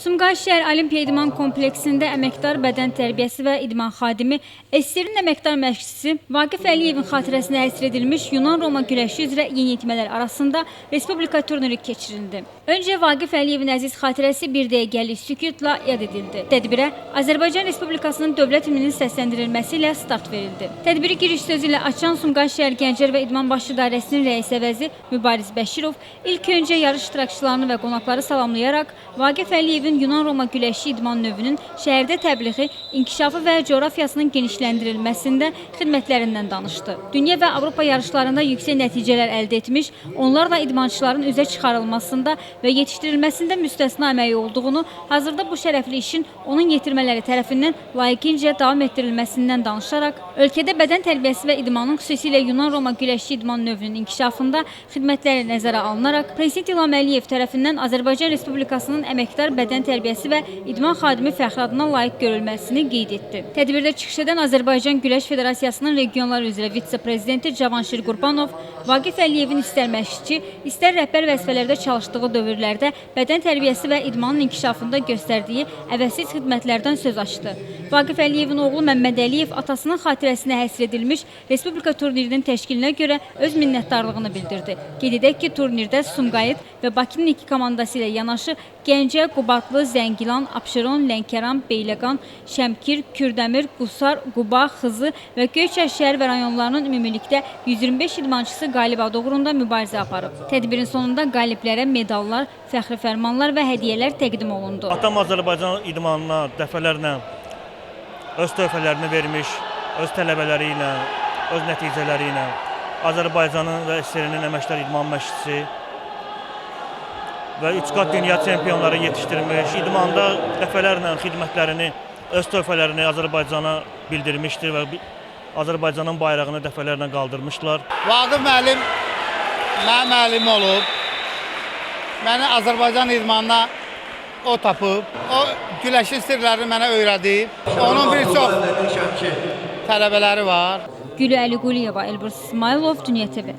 Sumqayıt şəhər Olimpiya İdman kompleksində əməkdar bədən tərbiyəsi və idman xadimi, SSR-in əməkdar məşqçisi Vaqif Əliyevin xatirəsinə həsr edilmiş Yunan-Roma güləşi üzrə yeniyetmələr arasında Respublika turniri keçirildi. Öncə Vaqif Əliyevin əziz xatirəsi bir dəqiqəlik sükutla yad edildi. Tədbirə Azərbaycan Respublikasının dövlət himninin səsləndirilməsi ilə start verildi. Tədbiri giriş sözü ilə açan Sumqayıt şəhər Gənclər və İdman Başı İdarəsinin rəis əvəzi Mübariz Bəşirov ilk öncə yarış iştirakçılarını və qonaqları salamlayaraq Vaqif Əliyevin Yunan-Roma güləşi idman növünün şəhərdə təbliği, inkişafı və coğrafiyasının genişləndirilməsində xidmətlərindən danışdı. Dünya və Avropa yarışlarında yüksək nəticələr əldə etmiş, onlarla idmançıların üzə çıxarılmasında və yetişdirilməsində müstəsna əməyi olduğunu, hazırda bu şərəfli işin onun yetirmələri tərəfindən layiqincə davam etdirilməsindən danışaraq, ölkədə bədən tərbiyəsi və idmanın xüsusilə Yunan-Roma güləşi idman növünün inkişafında xidmətləri nəzərə alınaraq, Prezident İlham Əliyev tərəfindən Azərbaycan Respublikasının əməkdar bədən tərbiyəsi və idman xadimi fəxri adına layiq görülməsini qeyd etdi. Tədbirdə çıxış edən Azərbaycan Güləş Federasiyasının regionlar üzrə vitse-prezidenti Cavanşir Qurbanov, Vaqif Əliyevin istər məşqçi, istər rəhbər vəzifələrdə çalışdığı dövrlərdə bədən tərbiyəsi və idmanın inkişafında göstərdiyi əvəzsiz xidmətlərdən söz açdı. Vaqif Əliyevin oğlu Məmməd Əliyev atasının xatirəsinə həsr edilmiş Respublika turnirinin təşkilinə görə öz minnətdarlığını bildirdi. Qeyd edək ki, turnirdə Sumqayıt və Bakının iki komandası ilə yanaşı Gəncə, Qubadlı, Zəngilan, Abşeron, Lənkəran, Beyləqan, Şəmkir, Kürdəmir, Qusar, Quba, Xızı və Göyçay şəhər və rayonlarının ümumilikdə 125 idmançısı qalib adı uğrunda mübarizə aparıb. Tədbirin sonunda qaliblərə medallar, fəxri fərmanlar və hədiyyələr təqdim olundu. Atam Azərbaycan idmanına dəfələrlə öz töhfələrini vermiş, öz tələbələri ilə, öz nəticələri ilə Azərbaycanın və SSR-nin əməkdar idman məşqçisi və üç qat dünya çempionları yetişdirmiş, idmanda dəfələrlə xidmətlərini, öz töhfələrini Azərbaycana bildirmişdir və Azərbaycanın bayrağını dəfələrlə qaldırmışlar. Vaqif müəllim mənim müəllim olub. Məni Azərbaycan idmanına o tapıb. O güləşin sirlərini mənə öyrədib. Onun bir çox tələbələri var. Gülü Əliquliyeva, Elbrus İsmailov, Dünya TV.